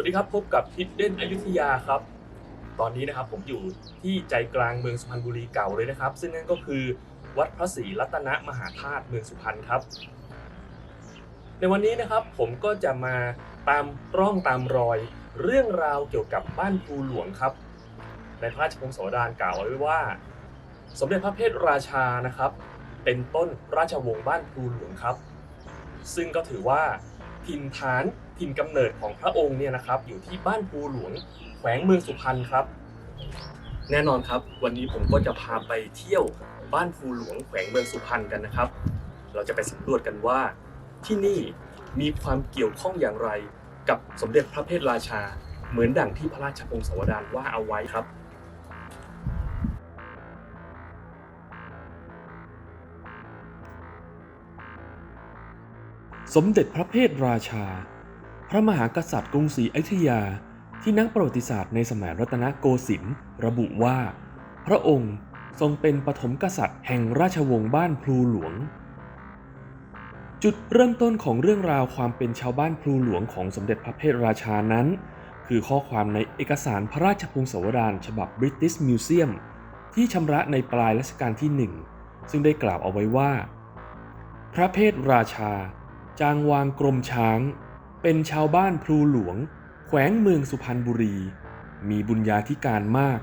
สวัสดีครับ พบกับฮิดเด้นอยุธยาครับ ตอนนี้นะครับผมอยู่ที่ใจกลางเมืองสุพรรณบุรีเก่าเลยนะครับ ซึ่งนั่นก็คือวัดพระศรีรัตนมหาธาตุเมืองสุพรรณครับ ในวันนี้นะครับผมก็จะมาตามร่องตามรอย เรื่องราวเกี่ยวกับบ้านภูหลวงครับ ในพระราชพงศาวดารกล่าวไว้ว่า สมเด็จพระเพทราชานะครับ เป็นต้นราชวงศ์บ้านภูหลวงครับ ซึ่งก็ถือว่า ถิ่นฐานถิ่นกำเนิดของพระองค์เนี่ยนะครับ อยู่ที่บ้านภูหลวงแขวงเมืองสุพรรณครับ แน่นอนครับ วันนี้ผมก็จะพาไปเที่ยวบ้านภูหลวงแขวงเมืองสุพรรณกันนะครับ เราจะไปสำรวจกันว่าที่นี่มีความเกี่ยวข้องอย่างไรกับสมเด็จพระเพทราชา เหมือนดั่งที่พระราชพงศาวดารว่าเอาไว้ครับ สมเด็จพระเพทราชา พระมหากษัตริย์กรุงศรีอยุธยา ที่นักประวัติศาสตร์ในสมัยรัตนโกสินทร์ระบุว่า พระองค์ทรงเป็นปฐมกษัตริย์แห่งราชวงศ์บ้านพลูหลวง จุดเริ่มต้นของเรื่องราวความเป็นชาวบ้านพลูหลวงของสมเด็จพระเพทราชานั้น คือข้อความในเอกสารพระราชพงศาวดารฉบับ British Museum ที่ชำระในปลายรัชกาลที่หนึ่งซึ่งได้กล่าวเอาไว้ว่า พระเพทราชา จางวางกรมช้าง เป็นชาวบ้านพลูหลวง แขวงเมืองสุพรรณบุรี มีบุญญาธิการมาก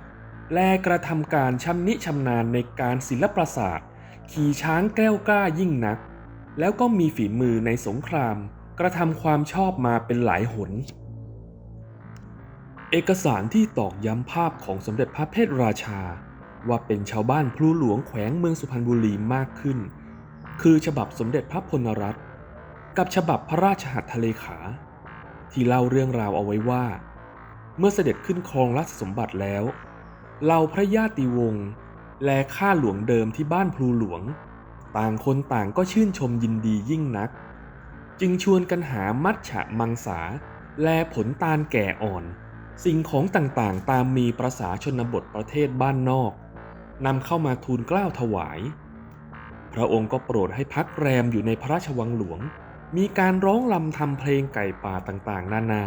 และกระทำการชำนิชำนาญในการศิลปศาสตร์ขี่ช้างแกล้วกล้ายิ่งนัก แล้วก็มีฝีมือในสงคราม กระทำความชอบมาเป็นหลายหน เอกสารที่ตอกย้ำภาพของสมเด็จพระเพทราชา ว่าเป็นชาวบ้านพลูหลวงแขวงเมืองสุพรรณบุรีมากขึ้น คือฉบับสมเด็จพระพลรัตน์ กับฉบับพระราชหัตถเลขา ที่เล่าเรื่องราวเอาไว้ว่า เมื่อเสด็จขึ้นครองราชสมบัติแล้วเหล่าพระญาติวงศ์และข้าหลวงเดิมที่บ้านพลูหลวง ต่างคนต่างก็ชื่นชมยินดียิ่งนัก จึงชวนกันหามัดฉะมังสา และผลตาลแก่อ่อน สิ่งของต่างๆ ตามมีประษาชนบทประเทศบ้านนอกนำเข้ามาทูลกล้าวถวาย พระองค์ก็โปรดให้พักแรมอยู่ในพระราชวังหลวง มีการร้องลำทำเพลงไก่ป่าต่างๆ นานา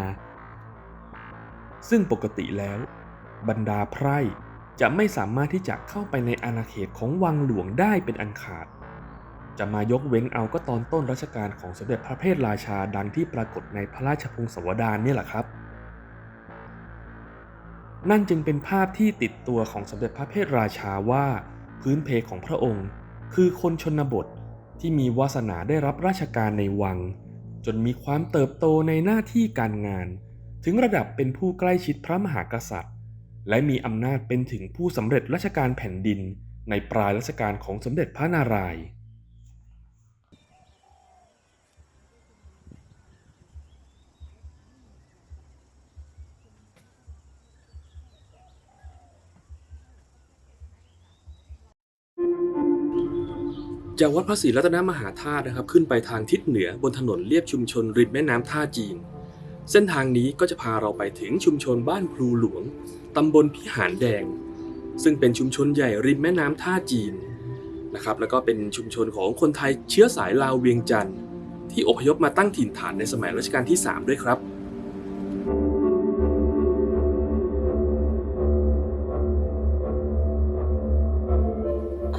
ซึ่งปกติแล้ว บรรดาไพร่จะไม่สามารถที่จะเข้าไปในอาณาเขตของวังหลวงได้เป็นอันขาด จะมายกเว้นเอาก็ตอนต้นรัชกาลของสมเด็จพระเพทราชาดังที่ปรากฏในพระราชพงศาวดารเนี่ยแหละครับ นั่นจึงเป็นภาพที่ติดตัวของสมเด็จพระเพทราชาว่า พื้นเพของพระองค์ คือคนชนบท ที่มีวาสนาได้รับราชการในวัง จนมีความเติบโตในหน้าที่การงาน ถึงระดับเป็นผู้ใกล้ชิดพระมหากษัตริย์ และมีอำนาจเป็นถึงผู้สำเร็จราชการแผ่นดิน ในปลายรัชกาลของสมเด็จพระนารายณ์ จากวัดพระศรีรัตนมหาธาตุนะครับขึ้นไปทางทิศเหนือบนถนนเลียบชุมชนริมแม่น้ำท่าจีน เส้นทางนี้ก็จะพาเราไปถึงชุมชนบ้านพลูหลวงตำบลพิหารแดง ซึ่งเป็นชุมชนใหญ่ริมแม่น้ำท่าจีนนะครับแล้วก็เป็นชุมชนของคนไทยเชื้อสายลาวเวียงจันทร์ที่อพยพมาตั้งถิ่นฐานในสมัยรัชกาลที่ 3 ด้วยครับ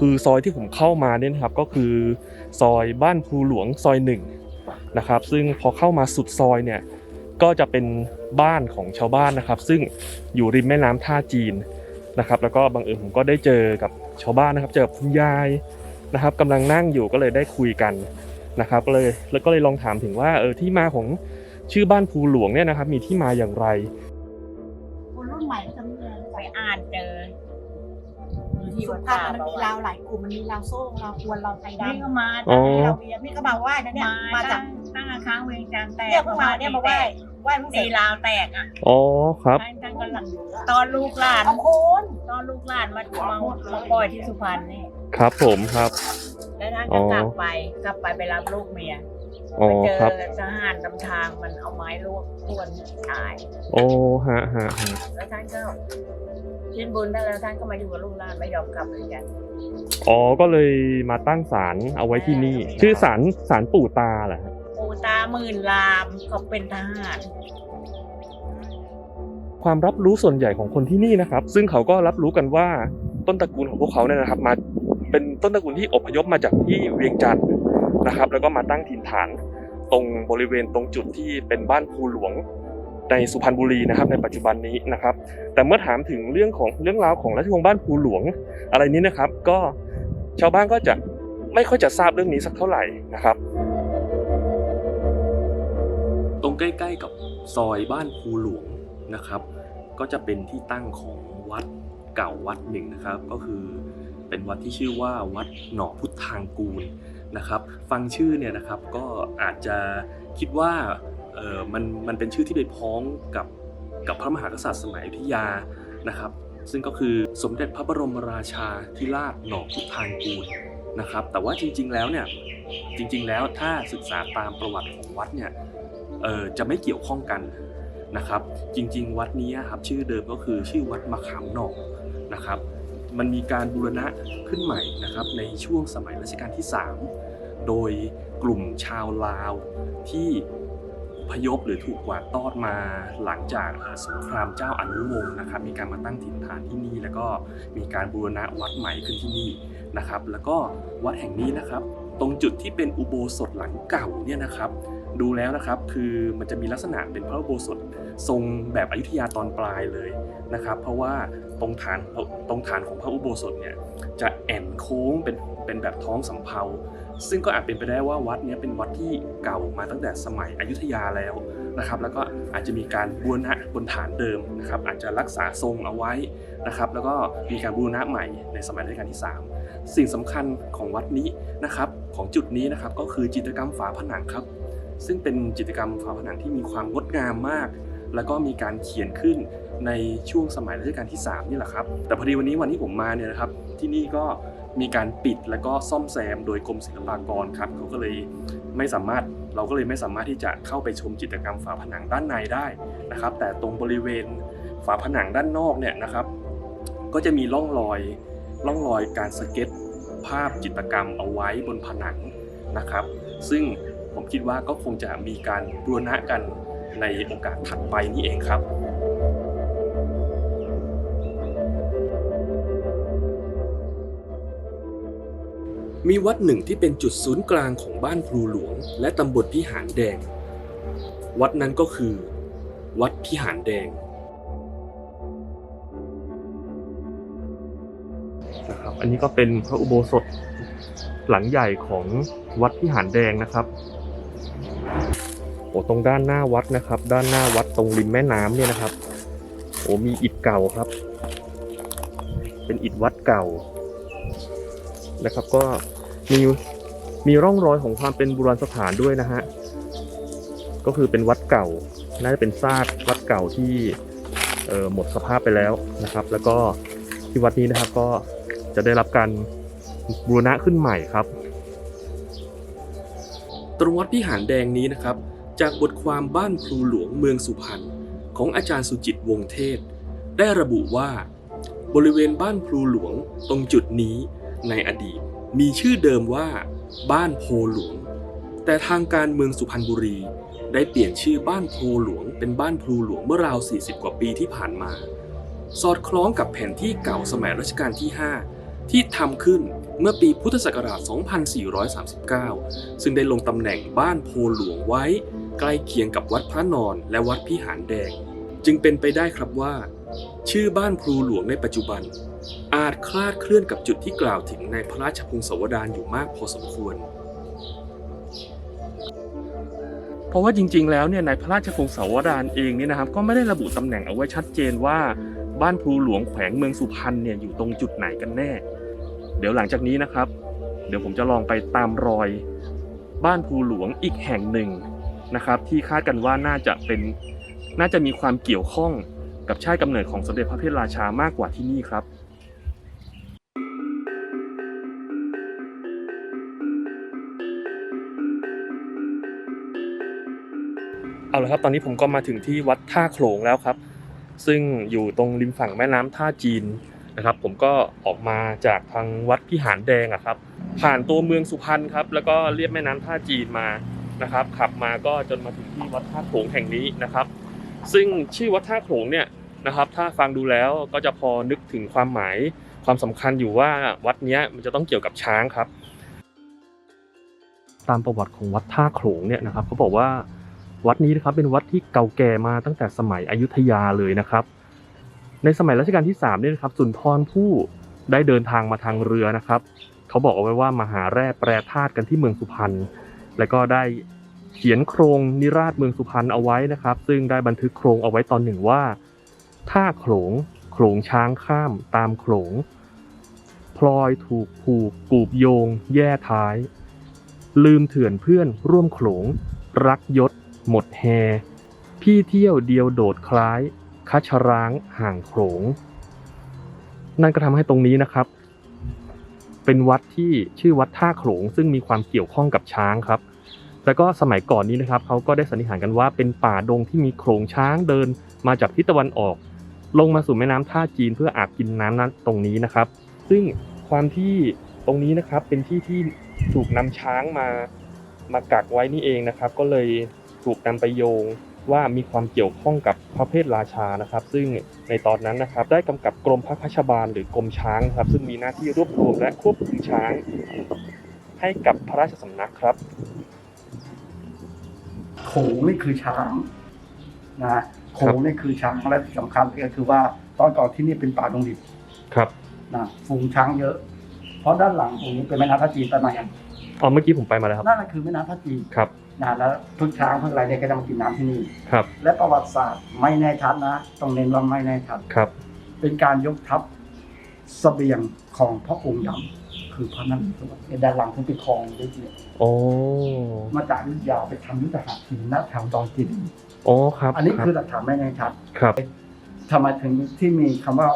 คือซอยที่ผมเข้ามาเนี่ยนะครับก็คือซอยบ้านภูหลวงซอยหนึ่งนะครับซึ่งพอเข้ามาสุดซอยเนี่ยก็จะเป็นบ้านของชาวบ้านนะครับ ซึ่งอยู่ริมแม่น้ำท่าจีนนะครับ แล้วก็บังเอิญผมก็ได้เจอกับชาวบ้านนะครับเจอกับคุณยายนะครับกำลังนั่งอยู่ก็เลยได้คุยกันนะครับเลยแล้วก็เลยลองถามถึงว่าเออที่มาของชื่อบ้านภูหลวงเนี่ยนะครับมีที่มาอย่างไรคนรุ่นใหม่จะม่เลยไปอ่าน ที่สุวัดพรรป่าณมันมีประเราวัติหลายกลุ่มมันมีเราโซ่เราควรเราไทยดำนี่ก็มาอ๋อเราเบียร์นี่ก็มาไหว้นะเนี่ยมามาจาจากกตั้งแต่ค้างเวียงจันทร์แตกเนี่ยเพิ่งมาเนี่ยมาไหว้ไหว้เพิ่งเสร็ตีจลาวแตกอะอ๋อครับ ท่านท่านก็หลังตอนลูกหลานเอาโคนตอนลูกหลานมามามาปล่อยที่สุพรรณนี่ครับผมครับ แล้วท่านอ๋ก็อกลับไปกลับไปไปรับลูกเมียอ๋อไปเจอครับทหารนำทางมันเอาไม้ลวกทวนตาย โอ้ฮะฮะฮะแล้วท่านก็ ชิ้นบุญได้แล้วท่านก็มาอยู่กับลูกหลานไม่ยอมกลับเลยกันอ๋อ ก็เลยมาตั้งศาลเอาไว้ที่นี่ ชื่อศาลศาลปู่ตาเหรอฮะปูตาหมื่นลามเขาเป็นทหารความรับรู้ส่วนใหญ่ของคนที่นี่นะครับ ซึ่งเขาก็รับรู้กันว่าต้นตระกูลของพวกเขาเนี่ยนะครับ มาเป็นต้นตระกูลที่อพยพมาจากที่เวียงจันทร์นะครับ แล้วก็มาตั้งถิ่นฐาน ตรงบริเวณตรงจุดที่เป็นบ้านภูหลวง ในสุพรรณบุรีนะครับในปัจจุบันนี้นะครับ แต่เมื่อถามถึงเรื่องของเรื่องราวของราชวงศ์บ้านภูหลวงอะไรนี้นะครับ ก็ชาวบ้านก็จะไม่ค่อยจะทราบเรื่องนี้สักเท่าไหร่นะครับ ตรงใกล้ ๆ กับซอยบ้านภูหลวงนะครับ ก็จะเป็นที่ตั้งของวัดเก่าวัดหนึ่งนะครับ ก็คือเป็นวัดที่ชื่อว่าวัดหน่อพุทธางกูลนะครับ ฟังชื่อเนี่ยนะครับก็อาจจะคิดว่า เออมันมันเป็นชื่อที่ไปพ้องกับกับพระมหากษัตริย์สมัยอยุธยานะครับ ซึ่งก็คือสมเด็จพระบรมราชาธิราชหน่อพุทางกูลนะครับแต่ว่าจริง ๆ แล้วเนี่ยจริง ๆ แล้วถ้าศึกษาตามประวัติของวัดเนี่ยเออจะไม่เกี่ยวข้องกันนะครับ จริง ๆ วัดนี้ครับชื่อเดิมก็คือชื่อวัดมะขามหนองนะครับ มันมีการบูรณะขึ้นใหม่นะครับในช่วงสมัยรัชกาลที่ 3 โดยกลุ่มชาวลาวที่ พยพหรือถูกกวาดต้อนมาหลังจากสงครามเจ้าอนุวงศ์นะครับ มีการมาตั้งถิ่นฐานที่นี่ แล้วก็มีการบูรณะวัดใหม่ขึ้นที่นี่นะครับ แล้วก็วัดแห่งนี้นะครับ ตรงจุดที่เป็นอุโบสถหลังเก่าเนี่ยนะครับ ดูแล้วนะครับ คือมันจะมีลักษณะเป็นพระอุโบสถทรงแบบอยุธยาตอนปลายเลยนะครับ เพราะว่าตรงฐานตรงฐานของพระอุโบสถเนี่ยจะแอนโค้งเป็นเป็นแบบท้องสำเภาซึ่งก็อาจเป็นไปได้ว่าวัดนี้เป็นวัดที่เก่ามาตั้งแต่สมัยอยุธยาแล้วนะครับ แล้วก็อาจจะมีการบูรณะบนฐานเดิมนะครับ อาจจะรักษาทรงเอาไว้นะครับ แล้วก็มีการบูรณะใหม่ในสมัยรัชกาลที่ 3 สิ่งสำคัญของวัดนี้นะครับ ของจุดนี้นะครับก็คือจิตรกรรมฝาผนังครับ ซึ่งเป็นจิตรกรรมฝาผนังที่มีความงดงามมาก แล้วก็มีการเขียนขึ้นในช่วงสมัยรัชกาลที่ 3 นี่แหละครับ แต่พอดีวันนี้วันที่ผมมาเนี่ยนะครับ ที่นี่ก็มีการปิดแล้วก็ซ่อมแซมโดยกรมศิลปากรครับเขาก็เลยไม่สามารถเราก็เลยไม่สามารถที่จะเข้าไปชมจิตรกรรมฝาผนังด้านในได้นะครับ แต่ตรงบริเวณฝาผนังด้านนอกเนี่ยนะครับ ก็จะมีร่องรอยร่องรอยการสเก็ตภาพจิตรกรรมเอาไว้บนผนังนะครับ ซึ่ง ผมคิดว่าก็คงจะมีการบูรณะกันในโอกาสถัดไปนี่เองครับมีวัดหนึ่งที่เป็นจุดศูนย์กลางของบ้านพลูหลวง และตำบลพิหารแดง วัดนั้นก็คือ วัดพิหารแดงนะครับ อันนี้ก็เป็นพระอุโบสถหลังใหญ่ของวัดพิหารแดงนะครับ โอ้ตรงด้านหน้าวัดนะครับ ด้านหน้าวัดตรงริมแม่น้ำเนี่ยนะครับ โอ้มีอิฐเก่าครับ เป็นอิฐวัดเก่านะครับ ก็มีมีร่องรอยของความเป็นโบราณสถานด้วยนะฮะก็คือเป็นวัดเก่า น่าจะเป็นซากวัดเก่าที่เออหมดสภาพไปแล้วนะครับ แล้วก็ที่วัดนี้นะครับก็จะได้รับการบูรณะขึ้นใหม่ครับ ตรงวัดพิหารแดงนี้นะครับ จากบทความบ้านพลูหลวงเมืองสุพรรณของอาจารย์สุจิตวงศ์เทศ ได้ระบุว่า บริเวณบ้านพลูหลวงตรงจุดนี้ในอดีตมีชื่อเดิมว่า บ้านโพหลวง แต่ทางการเมืองสุพรรณบุรี ได้เปลี่ยนชื่อบ้านโพหลวง เป็นบ้านพลูหลวงเมื่อราว 40 กว่าปีที่ผ่านมา สอดคล้องกับแผนที่เก่าสมัยรัชกาลที่ 5 ที่ทำขึ้นเมื่อปีพุทธศักราช 2439 ซึ่งได้ลงตำแหน่งบ้านโพหลวงไว้ ใกล้เคียงกับวัดพระนอนและวัดพิหารแดง จึงเป็นไปได้ครับว่า ชื่อบ้านพลูหลวงในปัจจุบัน อาจคลาดเคลื่อนกับจุดที่กล่าวถึงในพระราชพงศาวดารอยู่มากพอสมควร เพราะว่าจริง ๆ แล้วเนี่ยในพระราชพงศาวดารเองเนี่ยนะครับ ก็ไม่ได้ระบุตำแหน่งเอาไว้ชัดเจนว่าบ้านพลูหลวงแขวงเมืองสุพรรณเนี่ยอยู่ตรงจุดไหนกันแน่ เดี๋ยวหลังจากนี้นะครับ เดี๋ยวผมจะลองไปตามรอย บ้านภูหลวงอีกแห่งหนึ่ง นะครับ ที่คาดกันว่าน่าจะเป็นน่าจะมีความเกี่ยวข้องกับชาติกำเนิดของสมเด็จพระเพทราชามากกว่าที่นี่ครับเอาละครับตอนนี้ผมก็มาถึงที่วัดท่าโขลงแล้วครับ ซึ่งอยู่ตรงริมฝั่งแม่น้ำท่าจีนนะครับ ผมก็ออกมาจากทางวัดพิหารแดงอะครับ ผ่านตัวเมืองสุพรรณครับ แล้วก็เรียบแม่น้ำท่าจีนมา นะครับ ขับมาก็จนมาถึงที่วัดท่าโขงแห่งนี้นะครับ ซึ่งชื่อวัดท่าโขงเนี่ยนะครับ ถ้าฟังดูแล้วก็จะพอนึกถึงความหมายความสำคัญอยู่ว่าวัดนี้มันจะต้องเกี่ยวกับช้างครับ ตามประวัติของวัดท่าโขงเนี่ยนะครับเขาบอกว่าวัดนี้นะครับเป็นวัดที่เก่าแก่มาตั้งแต่สมัยอยุธยาเลยนะครับ ในสมัยรัชกาลที่3เนี่ยนะครับสุนทรภู่ได้เดินทางมาทางเรือนะครับ เขาบอกเอาไว้ว่ามาหาแร่แปรธาตุกันที่เมืองสุพรรณ แล้วก็ได้เขียนโครงนิราชเมืองสุพรรณเอาไว้นะครับ ซึ่งได้บันทึกโครงเอาไว้ตอนหนึ่งว่าท่าโขลงโขลงช้างข้ามตามโขลงพลอยถูกผูกกูบโยง แย่ท้าย ลืมเถื่อนเพื่อนร่วมโขลง รักยศ หมดแฮ พี่เที่ยวเดียวโดดคล้ายคัชร้างห่างโขลง นั่นก็ทำให้ตรงนี้นะครับ เป็นวัดที่ชื่อวัดท่าโขลงซึ่งมีความเกี่ยวข้องกับช้างครับ แล้วก็สมัยก่อนนี้นะครับเขาก็ได้สันนิษฐานกันว่าเป็นป่าดงที่มีโขลงช้างเดินมาจากทิศตะวันออก ลงมาสู่แม่น้ำท่าจีนเพื่ออาบกินน้ำนั้นตรงนี้นะครับ ซึ่งความที่ตรงนี้นะครับเป็นที่ที่ถูกนำช้างมามากักไว้นี่เองนะครับ ก็เลยถูกนำไปโยงว่ามีความเกี่ยวข้องกับพระเพทราชานะครับ ซึ่งในตอนนั้นนะครับได้กำกับกรมพระคชบาลหรือกรมช้างครับ ซึ่งมีหน้าที่รวบรวมและควบคุมช้าง ให้กับพระราชสำนักครับ โขงนี่คือช้างนะโขงนี่คือช้างและที่สำคัญก็คือว่าตอนก่อนที่นี่เป็นป่าดงดิบครับนะฝูงช้างเยอะ เพราะด้านหลังตรงนี้เป็นแม่น้ำท่าจีนไปมาอย่างอ๋อเมื่อกี้ผมไปมาแล้วครับนั่นแหละคือแม่น้ำท่าจีนครับนะแล้วทุกช้างทุกอะไรเนี่ยก็จะมากินน้ำที่นี่ครับ และประวัติศาสตร์ไม่แน่ชัดนะต้องเน้นว่าไม่แน่ชัดครับ เป็นการยกทัพเสบียงของพระองค์ยำ คือพระนั่นในด้านหลังที่เป็นคลองด้วยเนี่ยโอ้มาจากอยุทธยาไปทำยุทธหัตถีณแถวดอนจินโอ้ครับ อันนี้รับคือหลักฐานไม่แน่ชัดครับทำไมถึงที่มีคำว่า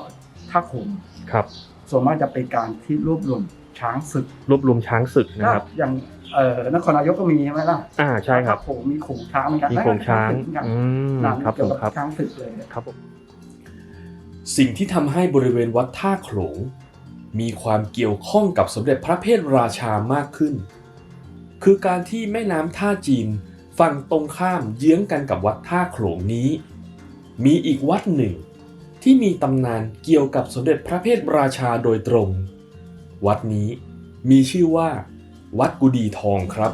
ท่าโขงครับส่วนมากจะเป็นการที่รวบรวมช้างศึก รวบรวมช้างศึกนะครับก็อย่างเอ่อนครนายกก็มีใช่ไหมล่ะ อ่าใช่ครับท่าโขงมีโขงช้างเหมือนกันมีโครงช้างนั่นก็อืมช้างศึกเหมือนกันครับเกี่ผยวมกับครับช้างศึกเลยครับผมสิ่งที่ทำให้บริเวณวัดท่าโขลง มีความเกี่ยวข้องกับสมเด็จพระเพทราชามากขึ้น คือการที่แม่น้ำท่าจีนฝั่งตรงข้ามเยื้องกันกับวัดท่าโขลงนี้ มีอีกวัดหนึ่ง ที่มีตำนานเกี่ยวกับสมเด็จพระเพทราชาโดยตรง วัดนี้มีชื่อว่า วัดกุดีทองครับ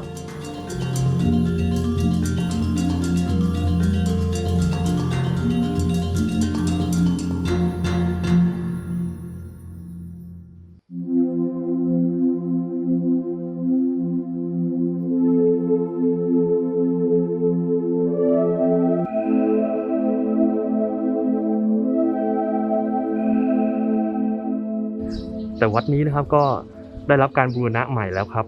แต่วัดนี้นะครับก็ได้รับการบูรณะใหม่แล้วครับ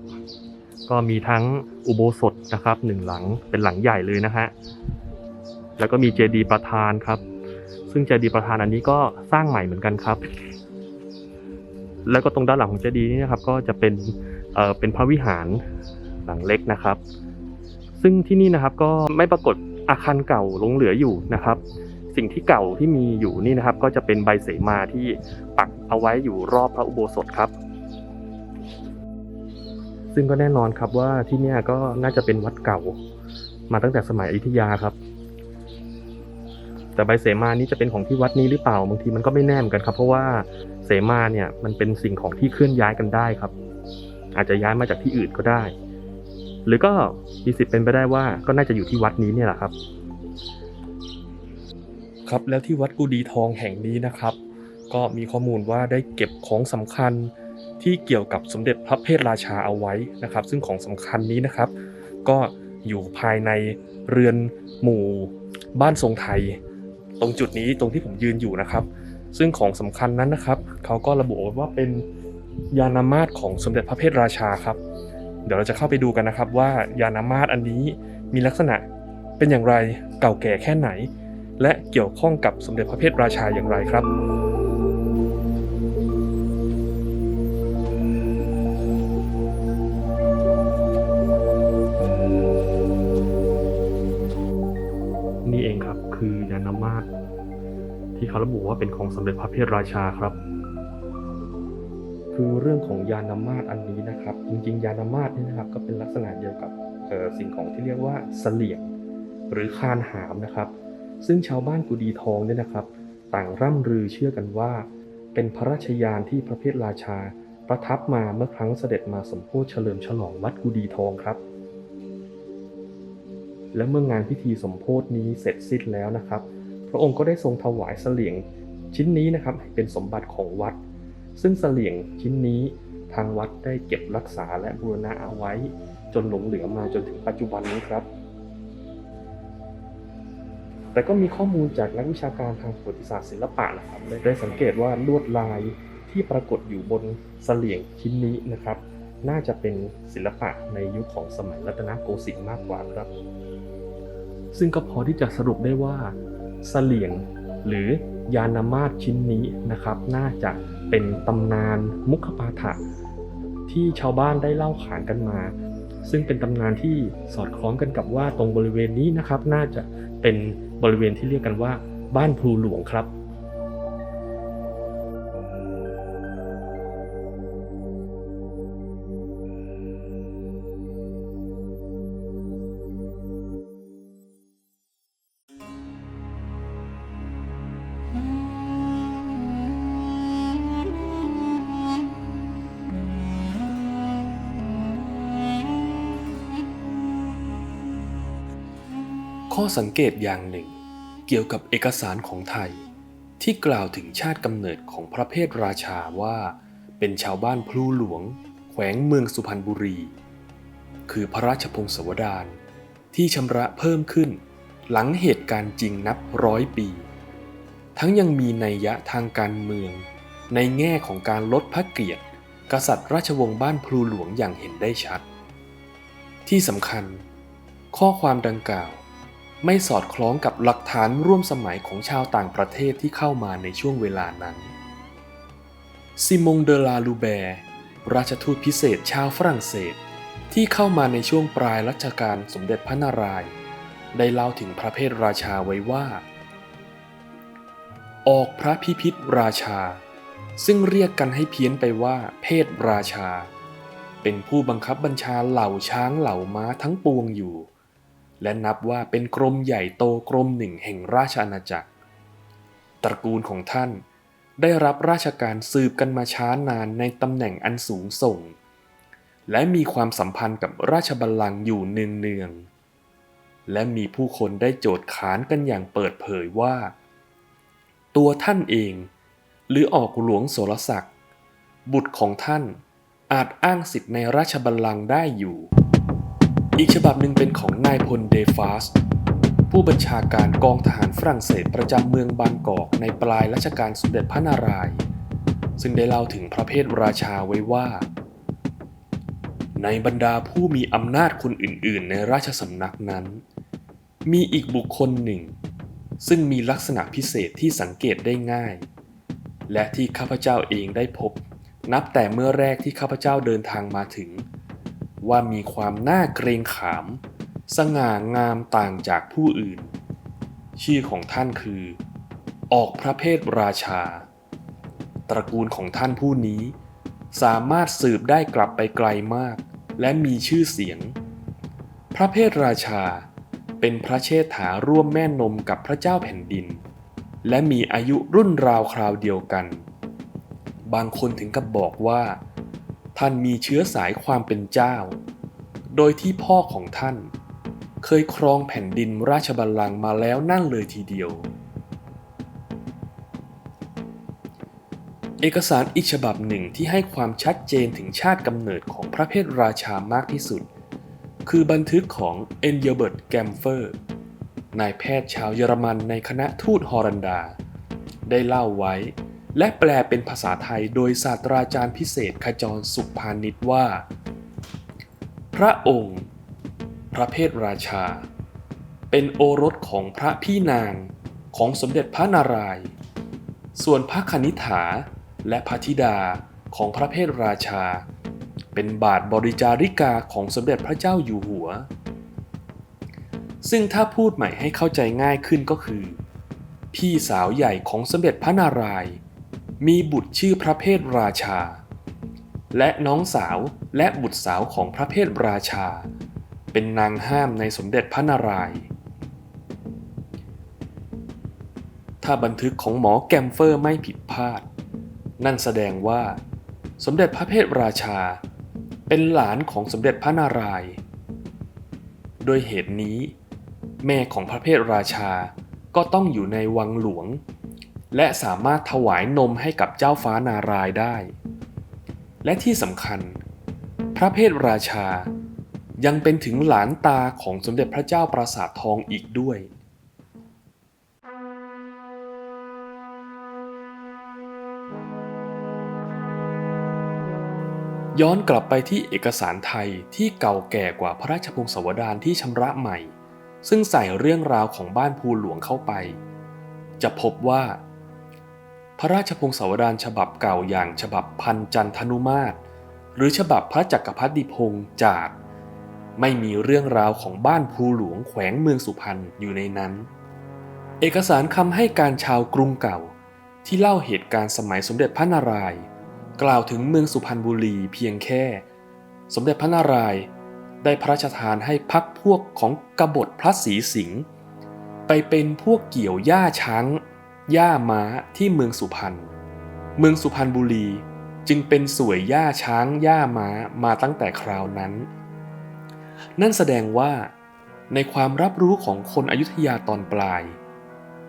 ก็มีทั้งอุโบสถนะครับหนึ่งหลังเป็นหลังใหญ่เลยนะฮะแล้วก็มีเจดีย์ประธานครับ ซึ่งเจดีย์ประธานอันนี้ก็สร้างใหม่เหมือนกันครับ แล้วก็ตรงด้านหลังของเจดีย์นี้นะครับ ก็จะเป็นเอ่อเป็นพระวิหารหลังเล็กนะครับ ซึ่งที่นี่นะครับก็ไม่ปรากฏอาคารเก่าหลงเหลืออยู่นะครับ สิ่งที่เก่าที่มีอยู่นี่นะครับ ก็จะเป็นใบเสมาที่ปักเอาไว้อยู่รอบพระอุโบสถครับ ซึ่งก็แน่นอนครับว่าที่นี่ก็น่าจะเป็นวัดเก่า มาตั้งแต่สมัยอยุธยาครับ แต่ใบเสมานี้จะเป็นของที่วัดนี้หรือเปล่าบางทีมันก็ไม่แน่เหมือนกันครับ เพราะว่าเสมาเนี่ยมันเป็นสิ่งของที่เคลื่อนย้ายกันได้ครับ อาจจะย้ายมาจากที่อื่นก็ได้ หรือก็มีสิทธิ์เป็นไปได้ว่าก็น่าจะอยู่ที่วัดนี้เนี่ยแหละครับ ครับแล้วที่วัดกุดีทองแห่งนี้นะครับ ก็มีข้อมูลว่าได้เก็บของสำคัญที่เกี่ยวกับสมเด็จพระเพทราชาเอาไว้นะครับ ซึ่งของสำคัญนี้นะครับ ก็อยู่ภายในเรือนหมู่บ้านทรงไทย ตรงจุดนี้ตรงที่ผมยืนอยู่นะครับ ซึ่งของสำคัญนั้นนะครับเขาก็ระบุว้ว่าเป็นยานามาตของสมเด็จพระเพทราชาครับ เดี๋ยวเราจะเข้าไปดูกันนะครับว่ายานามาตอันนี้มีลักษณะเป็นอย่างไรเก่าแก่แค่ไหน และเกี่ยวข้องกับสมเด็จพระเพทราชาอย่างไรครับนี่เองครับคือยานามาตที่เขาระบุว่าเป็นของสมเด็จพระเพทราชาครับ คือเรื่องของยานามาตอันนี้นะครับ จริงๆ ยานามาตนี่นะครับ ก็เป็นลักษณะเดียวกับเอ่อสิ่งของที่เรียกว่าเสลี่ยง หรือคานหามนะครับ ซึ่งชาวบ้านกุดีทองเนี่ยนะครับ ต่างร่ำลือเชื่อกันว่า เป็นพระราชยานที่พระเพทราชา ประทับมาเมื่อครั้งเสด็จมาสมโภชเฉลิมฉลองวัดกุดีทองครับ และเมื่องานพิธีสมโภชนี้เสร็จสิ้นแล้วนะครับ พระองค์ก็ได้ทรงถวายเสลียงชิ้นนี้นะครับให้เป็นสมบัติของวัด ซึ่งเสลียงชิ้นนี้ทางวัดได้เก็บรักษาและบูรณะเอาไว้ จนหลงเหลือมาจนถึงปัจจุบันนี้ครับ แต่ก็มีข้อมูลจากนักวิชาการทางประวัติศาสตร์ศิลปะนะครับได้สังเกตว่าลวดลายที่ปรากฏอยู่บนเสลี่ยงชิ้นนี้นะครับ น่าจะเป็นศิลปะในยุคของสมัยรัตนโกสินทร์มากกว่าครับ ซึ่งก็พอที่จะสรุปได้ว่าเสลี่ยงหรือยานามาตชิ้นนี้นะครับ น่าจะเป็นตำนานมุขปาฐะที่ชาวบ้านได้เล่าขานกันมา ซึ่งเป็นตำนานที่สอดคล้องกันกับว่าตรงบริเวณนี้นะครับ น่าจะเป็น บริเวณที่เรียกกันว่า บ้านพลูหลวงครับ อสังเกตอย่างหนึ่ง เกี่ยวกับเอกสารของไทย ที่กล่าวถึงชาติกำเนิดของพระเพทราชาว่าเป็นชาวบ้านพลูหลวง แขวงเมืองสุพรรณบุรี คือพระราชพงศาวดารที่ชำระเพิ่มขึ้น หลังเหตุการณ์จริงนับร้อยปี ทั้งยังมีนัยยะทางการเมือง ในแง่ของการลดพระเกียรติ กษัตริย์ราชวงศ์บ้านพลูหลวงอย่างเห็นได้ชัด ที่สำคัญ ข้อความดังกล่าว ไม่สอดคล้องกับหลักฐานร่วมสมัยของชาวต่างประเทศที่เข้ามาในช่วงเวลานั้น ซิมงเดลาลูแบร์ ราชทูตพิเศษชาวฝรั่งเศส ที่เข้ามาในช่วงปลายรัชกาลสมเด็จพระนารายณ์ได้เล่าถึงพระเพทราชาไว้ว่า ออกพระพิพิธราชา ซึ่งเรียกกันให้เพี้ยนไปว่า เพศราชา เป็นผู้บังคับบัญชาเหล่าช้างเหล่าม้าทั้งปวงอยู่ และนับว่าเป็นกรมใหญ่โตกรมหนึ่งแห่งราชอาณาจักร ตระกูลของท่านได้รับราชการสืบกันมาช้านานในตำแหน่งอันสูงส่ง และมีความสัมพันธ์กับราชบัลลังก์อยู่เนืองๆ และมีผู้คนได้โจทย์ขานกันอย่างเปิดเผยว่า ตัวท่านเอง หรือออกหลวงโสรศักดิ์บุตรของท่านอาจอ้างสิทธิ์ในราชบัลลังก์ได้อยู่ อีกฉบับหนึ่งเป็นของนายพลเดฟาส ผู้บัญชาการกองทหารฝรั่งเศสประจำเมืองบางกอกในปลายรัชกาลสมเด็จพระนารายณ์ซึ่งได้เล่าถึงพระเพทราชาไว้ว่า ในบรรดาผู้มีอำนาจคนอื่น ๆ ในราชสำนักนั้น มีอีกบุคคลหนึ่ง ซึ่งมีลักษณะพิเศษที่สังเกตได้ง่าย และที่ข้าพเจ้าเองได้พบ นับแต่เมื่อแรกที่ข้าพเจ้าเดินทางมาถึง ว่ามีความน่าเกรงขาม สง่างามต่างจากผู้อื่น ชื่อของท่านคือ ออกพระเพทราชา ตระกูลของท่านผู้นี้ สามารถสืบได้กลับไปไกลมาก และมีชื่อเสียง พระเพทราชาเป็นพระเชษฐาร่วมแม่นมกับพระเจ้าแผ่นดิน และมีอายุรุ่นราวคราวเดียวกัน บางคนถึงกับบอกว่า ท่านมีเชื้อสายความเป็นเจ้า โดยที่พ่อของท่าน เคยครองแผ่นดินราชบัลลังก์มาแล้วนั่นเลยทีเดียว เอกสารอีกฉบับหนึ่งที่ให้ความชัดเจนถึงชาติกำเนิดของพระเพทราชามากที่สุด คือบันทึกของเอนเยเบิร์ตแกมเฟอร์ นายแพทย์ชาวเยอรมันในคณะทูตฮอลันดา ได้เล่าไว้ และแปลเป็นภาษาไทยโดยศาสตราจารย์พิเศษขจรสุขพานิชว่า พระองค์ พระเพทราชา เป็นโอรสของพระพี่นางของสมเด็จพระนารายณ์ส่วนพระคณิษฐาและพระธิดาของพระเพทราชา เป็นบาทบริจาริกาของสมเด็จพระเจ้าอยู่หัว ซึ่งถ้าพูดใหม่ให้เข้าใจง่ายขึ้นก็คือ พี่สาวใหญ่ของสมเด็จพระนารายณ์ มีบุตรชื่อพระเพทราชา และน้องสาวและบุตรสาวของพระเพทราชา เป็นนางห้ามในสมเด็จพระนารายณ์ถ้าบันทึกของหมอแกมเฟอร์ไม่ผิดพลาด นั่นแสดงว่า สมเด็จพระเพทราชา เป็นหลานของสมเด็จพระนารายณ์โดยเหตุนี้ แม่ของพระเพทราชาก็ต้องอยู่ในวังหลวง และสามารถถวายนมให้กับเจ้าฟ้านารายได้ และที่สำคัญ พระเพทราชายังเป็นถึงหลานตาของสมเด็จพระเจ้าปราสาททองอีกด้วย ย้อนกลับไปที่เอกสารไทยที่เก่าแก่กว่าพระราชพงศาวดารที่ชำระใหม่ ซึ่งใส่เรื่องราวของบ้านภูหลวงเข้าไป จะพบว่า พระราชพงศาวดารฉบับเก่าอย่างฉบับพันจันทนุมาตร หรือฉบับพระจักรพรรดิพงศ์จากไม่มีเรื่องราวของบ้านภูหลวงแขวงเมืองสุพรรณอยู่ในนั้น เอกสารคำให้การชาวกรุงเก่า ที่เล่าเหตุการณ์สมัยสมเด็จพระนารายณ์กล่าวถึงเมืองสุพรรณบุรีเพียงแค่ สมเด็จพระนารายณ์ได้พระราชทานให้พักพวกของกบฏพระศรีสิงห์ไปเป็นพวกเกี่ยวหญ้าช้าง หญ้าม้าที่เมืองสุพรรณ เมืองสุพรรณบุรีจึงเป็นสวยหญ้าช้างหญ้าม้ามาตั้งแต่คราวนั้น นั่นแสดงว่า ในความรับรู้ของคนอยุธยาตอนปลาย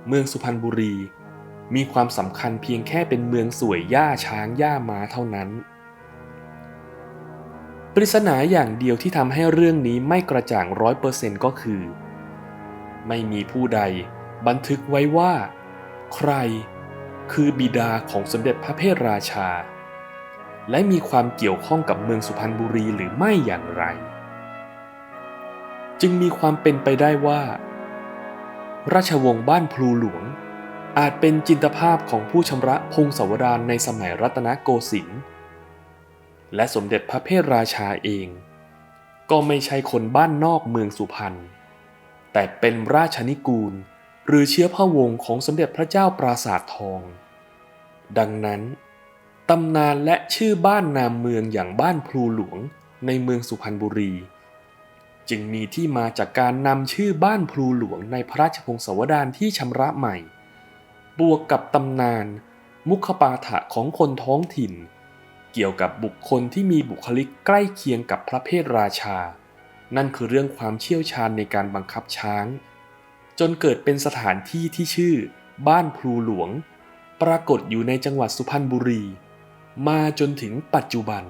เมืองสุพรรณบุรี มีความสำคัญเพียงแค่เป็นเมืองสวยหญ้าช้างหญ้าม้าเท่านั้น ปริศนาอย่างเดียวที่ทำให้เรื่องนี้ไม่กระจ่างร้อยเปอร์เซนต์ก็คือ ไม่มีผู้ใดบันทึกไว้ว่า ใครคือบิดาของสมเด็จพระเพทราชา และมีความเกี่ยวข้องกับเมืองสุพรรณบุรีหรือไม่อย่างไร จึงมีความเป็นไปได้ว่า ราชวงศ์บ้านพลูหลวง อาจเป็นจินตภาพของผู้ชำระพงศาวดารในสมัยรัตนโกสินทร์และสมเด็จพระเพทราชาเอง ก็ไม่ใช่คนบ้านนอกเมืองสุพรรณแต่เป็นราชนิกูล หรือเชื้อพระวงศ์ของสมเด็จพระเจ้าปราสาททอง ดังนั้นตำนานและชื่อบ้านนามเมืองอย่างบ้านพลูหลวงในเมืองสุพรรณบุรี จึงมีที่มาจากการนำชื่อบ้านพลูหลวงในพระราชพงศาวดารที่ชำระใหม่ บวกกับตำนาน มุขปาฐะของคนท้องถิ่น เกี่ยวกับบุคคลที่มีบุคลิกใกล้เคียงกับพระเพทราชา นั่นคือเรื่องความเชี่ยวชาญในการบังคับช้าง จนเกิดเป็นสถานที่ที่ชื่อ บ้านพลูหลวง ปรากฏอยู่ในจังหวัดสุพรรณบุรี มาจนถึงปัจจุบัน